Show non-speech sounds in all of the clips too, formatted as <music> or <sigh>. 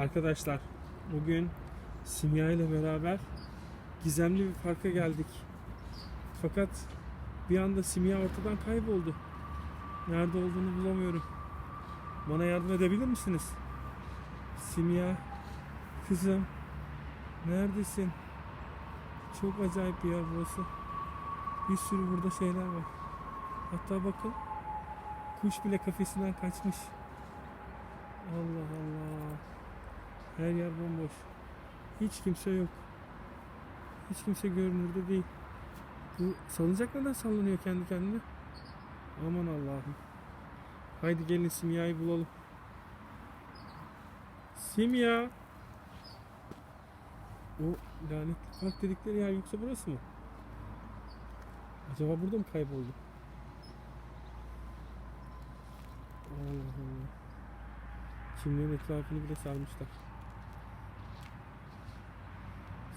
Arkadaşlar bugün Simya ile beraber gizemli bir parka geldik. Fakat bir anda Simya ortadan kayboldu. Nerede olduğunu bulamıyorum. Bana yardım edebilir misiniz? Simya, kızım, neredesin? Çok acayip bir yer burası. Bir sürü burada şeyler var. Hatta bakın, kuş bile kafesinden kaçmış. Allah Allah. Her yer bomboş. Hiç kimse yok. Hiç kimse görünürde değil. Bu salıncak neden sallanıyor kendi kendine? Aman Allah'ım. Haydi gelin Simya'yı bulalım. Simya. O lanetli park dedikleri yer yoksa burası mı? Acaba burada mı kayboldu? Allah Allah. Çimlerin etrafını bile sarmışlar.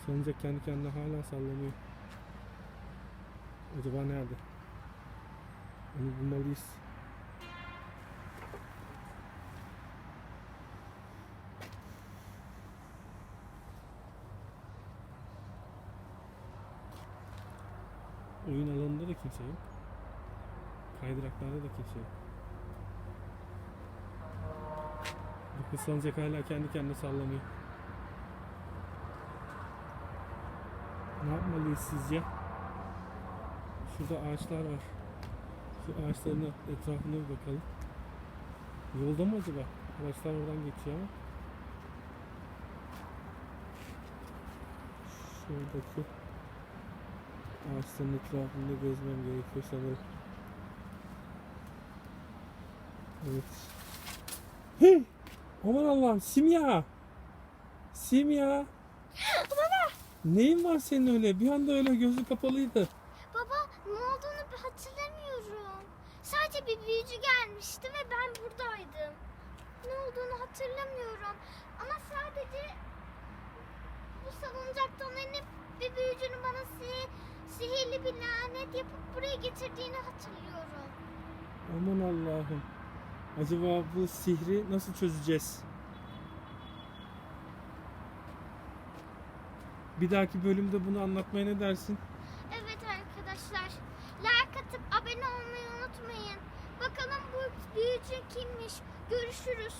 Salıncak kendi kendine hala sallanıyor. Acaba nerede? Onu bulmalıyız. Oyun alanında da kimse yok. Kaydıraklarda da kimse yok. Bu salıncak hala kendi kendine sallanıyor. Ne yapmalıyız sizce? Şurada ağaçlar var. Şu ağaçların etrafına bir bakalım. Yolda mı acaba? Araçlar oradan geçiyor ama. Şuradaki ağaçların etrafında gezmem gerekiyor sanırım. Evet. Hey! Aman Allah'ım Simya! Simya! <laughs> Neyin var senin öyle? Bir anda öyle gözü kapalıydı. Baba ne olduğunu bir hatırlamıyorum. Sadece bir büyücü gelmişti ve ben buradaydım. Ne olduğunu hatırlamıyorum. Ama sadece bu salıncaktan inip bir büyücünün bana si- sihirli bir lanet yapıp buraya getirdiğini hatırlıyorum. Aman Allah'ım. Acaba bu sihri nasıl çözeceğiz? Bir dahaki bölümde bunu anlatmaya ne dersin? Evet arkadaşlar. Like atıp abone olmayı unutmayın. Bakalım bu büyücü kimmiş. Görüşürüz.